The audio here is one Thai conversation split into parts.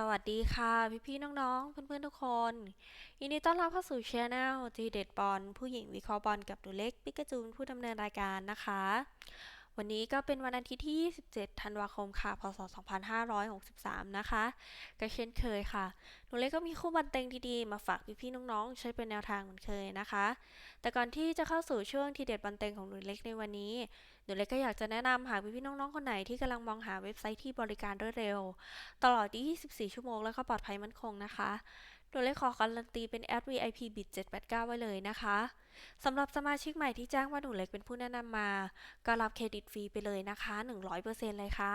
สวัสดีค่ะ พี่ๆน้องๆ เพื่อนๆ ทุกคนยินดีต้อนรับเข้าสู่ช anel ทีเด็ดบอลผู้หญิงวิเคราะห์บอลกับหนูเล็กปิกาจูนผู้ดำเนินรายการนะคะ วันนี้ก็เป็นวันอาทิตย์ที่ 27 ธันวาคมค่ะ พศ 2563 นะคะก็เช่นเคยค่ะหนูเล็กก็มีคู่บันเต็งดีๆ มาฝากพี่ๆน้องๆ ใช้เป็นแนวทางเหมือนเคยนะคะ แต่ก่อนที่จะเข้าสู่ช่วงทีเด็ดบันเต็งของหนูเล็กในวันนี้ หนูเล็กก็อยากจะแนะนำหากพี่ๆน้องๆคนไหนที่กำลังมองหาเว็บไซต์ที่บริการรวดเร็ว ตลอด 24 ชั่วโมงแล้วก็ปลอดภัยมั่นคงนะคะหนูเล็กขอการันตีเป็นแอด VIP Bit 789 ไว้เลยนะคะสำหรับสมาชิกใหม่ที่แจ้งว่าหนูเล็กเป็นผู้แนะนำมา ก็รับเครดิตฟรีไปเลยนะคะ 100%เลยค่ะ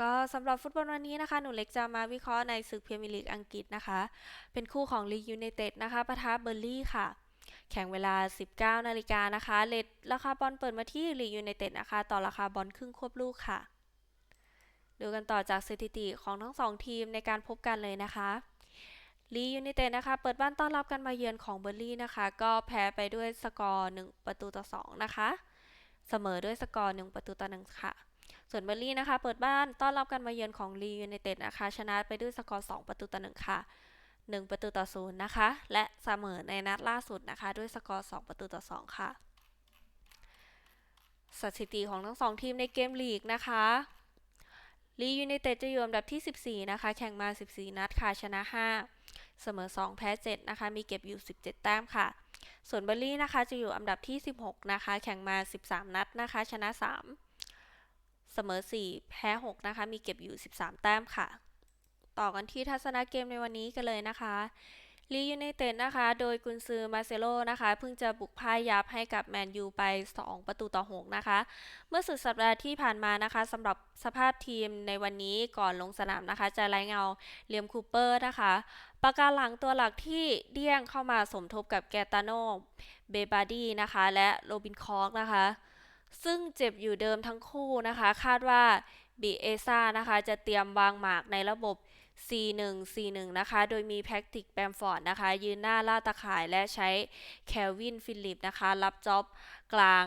ก็สำหรับฟุตบอลวันนี้นะคะ หนูเล็กจะมาวิเคราะห์ในศึกพรีเมียร์ลีกอังกฤษนะคะ เป็นคู่ของลียูไนเต็ดนะคะปะทะเบอร์ลี่ค่ะ แข่งเวลา 19 นาฬิกานะคะเลทราคาบอลเปิดมาที่ลียูไนเต็ดนะคะ ต่อราคาบอลครึ่งควบลูกค่ะ ดูกันต่อจากสถิติของทั้งสองทีมในการพบกันเลยนะคะลียูไนเต็ดนะคะ เปิดบ้านต้อนรับกันมาเยือนของเบอร์ลี่นะคะ ก็แพ้ไปด้วยสกอร์ 1 ประตูต่อ 2 นะคะ เสมอด้วยสกอร์ 1 ประตูต่อ 1 ค่ะ ส่วนเบอร์ลี่นะคะ เปิดบ้านต้อนรับกันมาเยือนของลียูไนเต็ดนะคะ ชนะไปด้วยสกอร์ 2 ประตูต่อ 1 ค่ะ 1 ประตูต่อ 0 นะคะ และเสมอในนัดล่าสุดนะคะ ด้วยสกอร์ 2 ประตูต่อ 2 ค่ะ สถิติของทั้งสองทีมในเกมลีกนะคะลียูไนเต็ดจะอยู่อันดับที่ 14 นะคะ แข่งมา 14 นัดค่ะ ชนะ 5 เสมอ 2 แพ้ 7 นะคะ มีเก็บอยู่ 17 แต้มค่ะ ส่วนเบอร์ลี่นะคะ จะอยู่อันดับที่ 16 นะคะ แข่งมา 13 นัดนะคะ ชนะ 3 เสมอ 4 แพ้ 6 นะคะ มีเก็บอยู่ 13 แต้มค่ะ ต่อกันที่ทัศนะเกมในวันนี้กันเลยนะคะลียูไนเต็ดนะคะ โดยกุนซือมาเซโลนะคะ เพิ่งจะบุกพ่ายยับให้กับแมนยูไป 2 ประตูต่อ 6 นะคะ เมื่อสุดสัปดาห์ที่ผ่านมานะคะสำหรับสภาพทีมในวันนี้ก่อนลงสนามนะคะ จะไร้เงาเลียมคูเปอร์นะคะประการหลังตัวหลักที่เดี่ยงเข้ามาสมทบกับแกตาโนเบบาดีนะคะ และโรบินคอกนะคะ ซึ่งเจ็บอยู่เดิมทั้งคู่นะคะ คาดว่า บีเอซ่านะคะ จะเตรียมวางหมากในระบบ C1-C1 นะคะ โดยมีแพ็กติกแบมฟอร์ดนะคะ ยืนหน้าล่าตะข่ายและใช้แคลวินฟิลิปนะคะ รับจ็อบกลาง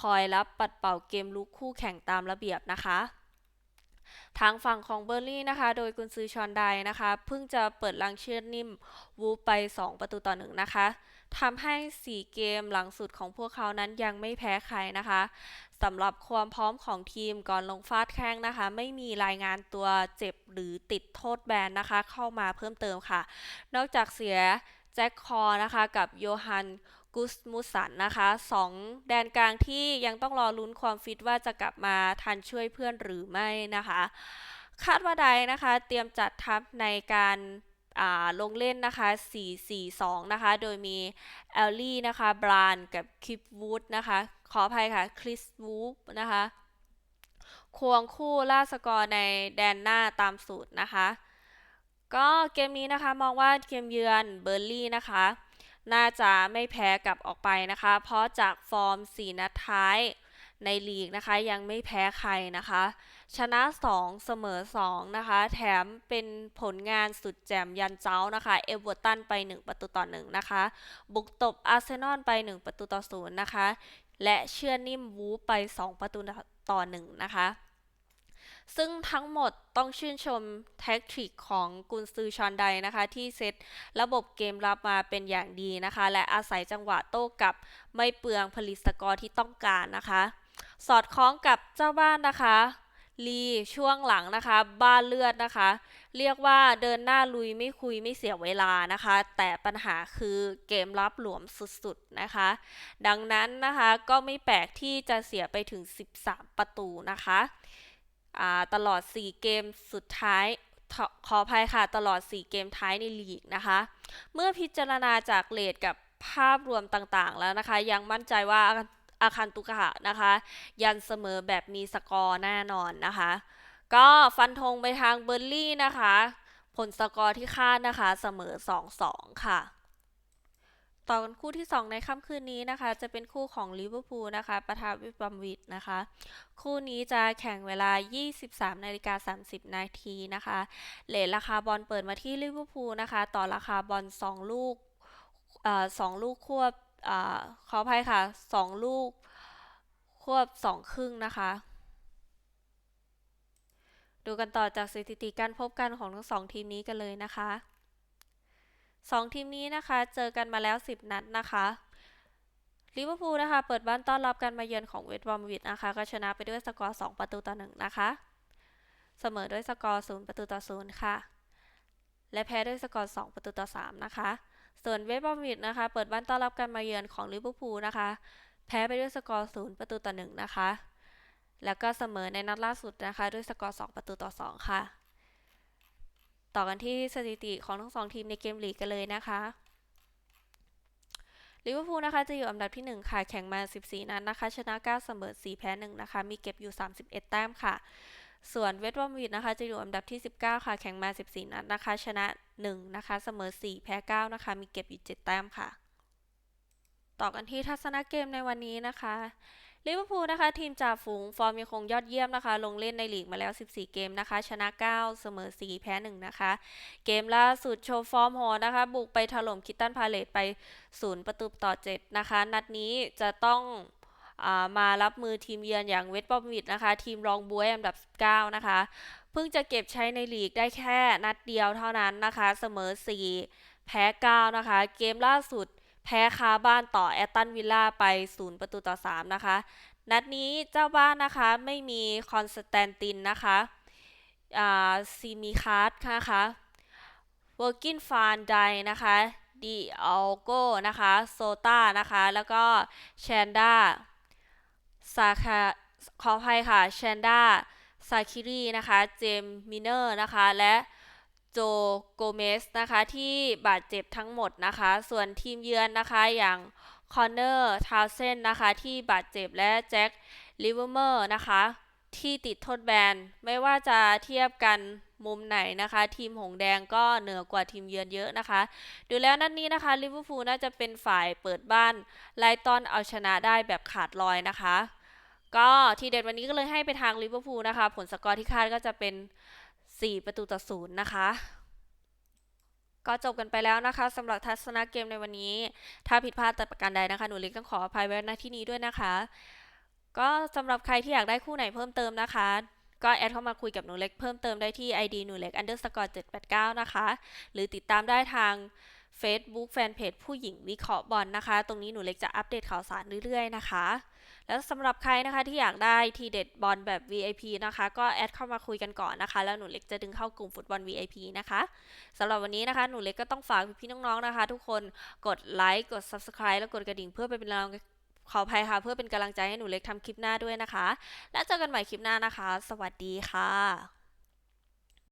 คอยรับปัดเป่าเกมลุกคู่แข่งตามระเบียบนะคะ ทางฝั่งของเบอร์ลี่นะคะ โดยกุนซือชอนไดนะคะ เพิ่งจะเปิดลังเชือดนิ่มวูไป 2 ประตูต่อหนึ่งนะคะทำให้ 4 เกมหลังสุดของพวกเขานั้นยังไม่แพ้ใครนะคะสำหรับความพร้อมของทีมก่อนลงฟาดแข้งนะคะ ไม่มีรายงานตัวเจ็บหรือติดโทษแบนนะคะ เข้ามาเพิ่มเติมค่ะ นอกจากเสียแจ็คคอนะคะกับโยฮัน กุสมุสันนะคะสองแดนกลางที่ยังต้องรอลุ้นความฟิตว่าจะกลับมาทันช่วยเพื่อนหรือไม่นะคะ คาดว่าใดนะคะ เตรียมจัดทัพในการลงเล่นนะคะ 4-4-2 นะคะ โดยมีแอลลี่นะคะ บรานกับคลิปวูดนะคะ ขออภัยค่ะ คริสวูฟนะคะ ควงคู่ล่าสกอร์ในแดนหน้าตามสูตรนะคะ ก็เกมนี้นะคะมองว่าเกมเยือนเบอร์ลี่นะคะ น่าจะไม่แพ้กลับออกไปนะคะ เพราะจากฟอร์ม 4 นัดท้ายในลีกนะคะ ยังไม่แพ้ใครนะคะ ชนะ 2 เสมอ 2 นะคะ แถมเป็นผลงานสุดแจ่มยันเจ้านะคะ เอเวอร์ตันไป 1 ประตูต่อ 1 นะคะ บุกตบอาร์เซนอลไป 1 ประตูต่อ 0 นะคะ และเชื่อนิ่มวูไป 2 ประตูต่อ 1 นะคะ ซึ่งทั้งหมดต้องชื่นชมแท็กติกของกุนซือชอนไดนะคะ ที่เซตระบบเกมรับมาเป็นอย่างดีนะคะ และอาศัยจังหวะโต้กลับไม่เปลืองผลิตสกอร์ที่ต้องการนะคะ สอดคล้องกับเจ้าบ้านนะคะลีช่วงหลังนะคะ บ้านเลือดนะคะ เรียกว่าเดินหน้าลุยไม่คุยไม่เสียเวลานะคะ แต่ปัญหาคือเกมรับหลวมสุดๆนะคะ ดังนั้นนะคะก็ไม่แปลกที่จะเสียไปถึง 13 ประตูนะคะ ตลอด 4 เกมสุดท้ายขออภัยค่ะ ตลอด 4 เกมท้ายในลีกนะคะ เมื่อพิจารณาจากเลทกับภาพรวมต่างๆ แล้วนะคะ ยังมั่นใจว่าอาคันตุกะนะคะ ยันเสมอแบบมีสกอร์แน่นอนนะคะ ก็ฟันธงไปทางเบอร์ลี่นะคะ ผลสกอร์ที่คาดนะคะเสมอ 2-2 ค่ะ ต่อกันคู่ที่ 2 ในค่ำคืนนี้นะคะ จะเป็นคู่ของลิเวอร์พูลนะคะประทาวิบัมวิดนะคะ คู่นี้จะแข่งเวลา 23นาฬิกา30 นาทีนะคะเลทราคาบอลเปิดมาที่ลิเวอร์พูลนะคะ ต่อราคาบอล2ลูกสองลูกควบอขออภัยค่ะสองลูกควบสองครึ่งนะคะดูกันต่อจากสถิติการพบกันของทั้งสองทีมนี้กันเลยนะคะ สองทีมนี้นะคะ เจอกันมาแล้ว 10 นัดนะคะลิเวอร์พูลนะคะ เปิดบ้านต้อนรับการมาเยือนของเวสต์บอมวิดนะคะ ก็ชนะไปด้วยสกอร์ 2 ประตูต่อ 1 นะคะ เสมอด้วยสกอร์ 0 ประตูต่อ 0 ค่ะ และแพ้ด้วยสกอร์ 2 ประตูต่อ 3 นะคะ ส่วนเวสต์บอมวิดนะคะ เปิดบ้านต้อนรับการมาเยือนของลิเวอร์พูลนะคะ แพ้ไปด้วยสกอร์ 0 ประตูต่อ 1 นะคะ แล้วก็เสมอในนัดล่าสุดนะคะ ด้วยสกอร์ 2 ประตูต่อ 2 ค่ะ ต่อกันที่สถิติของทั้งสองทีมในเกมลีกกันเลยนะคะลิเวอร์พูลนะคะจะอยู่อันดับที่ 1 ค่ะ แข่งมา 14 นัดนนะคะ ชนะ 9 เสมอ 4 แพ้ 1 นะคะ มีเก็บอยู่ 31 แต้มค่ะ ส่วนเวสต์บรอมวิดนะคะ จะอยู่อันดับที่ 19 ค่ะ แข่งมา 14 นัดนะคะ ชนะ 1 นะคะ เสมอ 4 แพ้ 9 นะคะ มีเก็บอยู่ 7 แต้มค่ะ ต่อกันที่ทัศนเกมในวันนี้นะคะ ลิเวอร์พูลนะคะ ทีมจ่าฝูงฟอร์มยังคงยอดเยี่ยมนะคะ ลงเล่นในลีกมาแล้ว 14 เกมนะคะ ชนะ 9 เสมอ 4 แพ้ 1 นะคะ เกมล่าสุดโชว์ฟอร์มโหดนะคะ บุกไปถล่มคิตตันพาเลตไป 0 ประตูต่อ 7 นะคะ นัดนี้จะต้องมารับมือทีมเยือนอย่างเวสต์บอมวิดนะคะ ทีมรองบวยอันดับ9นะคะ เพิ่งจะเก็บใช้ในลีกได้แค่นัดเดียวเท่านั้นนะคะ เสมอ 4 แพ้ 9 นะคะ เกมล่าสุด แพ้คาบ้านต่อแอตตันวิลล่าไป 0 ประตูต่อ 3 นะคะ นัดนี้เจ้าบ้านนะคะไม่มีคอนสแตนตินนะคะซีมีคาร์ดนะคะเวอร์กินฟานไดนะคะดีอัลโกนะคะโซตานะคะ แล้วก็แชนดาซาคาขออภัยค่ะแชนด้าซาคิรีนะคะ เจมมิเนอร์นะคะ และ โจโกเมสนะคะที่บาดเจ็บทั้งหมดนะคะ ส่วนทีมเยือนนะคะอย่างคอนเนอร์ทาวเซนนะคะที่บาดเจ็บและแจ็คลิเวอร์เมอร์นะคะที่ติดโทษแบนไม่ว่าจะเทียบกันมุมไหนนะคะ ทีมหงแดงก็เหนือกว่าทีมเยือนเยอะนะคะ ดูแล้วนัดนนี้นะคะลิเวอร์พูลน่าจะเป็นฝ่ายเปิดบ้านไล่ต้อนเอาชนะได้แบบขาดลอยนะคะ ก็ทีเด็ดวันนี้ก็เลยให้ไปทางลิเวอร์พูลนะคะ ผลสกอร์ที่คาดก็จะเป็น 4 ประตูต่อศูนย์นะคะ ก็จบกันไปแล้วนะคะสำหรับทัศนเกมในวันนี้ ถ้าผิดพลาดแต่ประการใดนะคะ หนูเล็กต้องขออภัยไว้ณที่นี้ด้วยนะคะ ก็สำหรับใครที่อยากได้คู่ไหนเพิ่มเติมนะคะก็แอดเข้ามาคุยกับหนูเล็กเพิ่มเติมได้ที่ ID หนูเล็ก underscore 789 นะคะ หรือติดตามได้ทาง Facebook Fanpage ผู้หญิงวิเคราะห์บอลนะคะ ตรงนี้หนูเล็กจะอัปเดตข่าวสารเรื่อยๆนะคะ แล้วสำหรับใครนะคะที่อยากได้ทีเด็ดบอลแบบ VIP นะคะ ก็แอดเข้ามาคุยกันก่อนนะคะ แล้วหนูเล็กจะดึงเข้ากลุ่มฟุตบอล VIP นะคะสำหรับวันนี้นะคะหนูเล็กก็ต้องฝากพี่ๆน้องๆนะคะ ทุกคนกดไลค์กด Subscribe แล้วกดกระดิ่งเพื่อเป็นกำลังขออภัยค่ะ เพื่อเป็นกำลังใจให้หนูเล็กทำคลิปหน้าด้วยนะคะ แล้วเจอกันใหม่คลิปหน้านะคะ สวัสดีค่ะ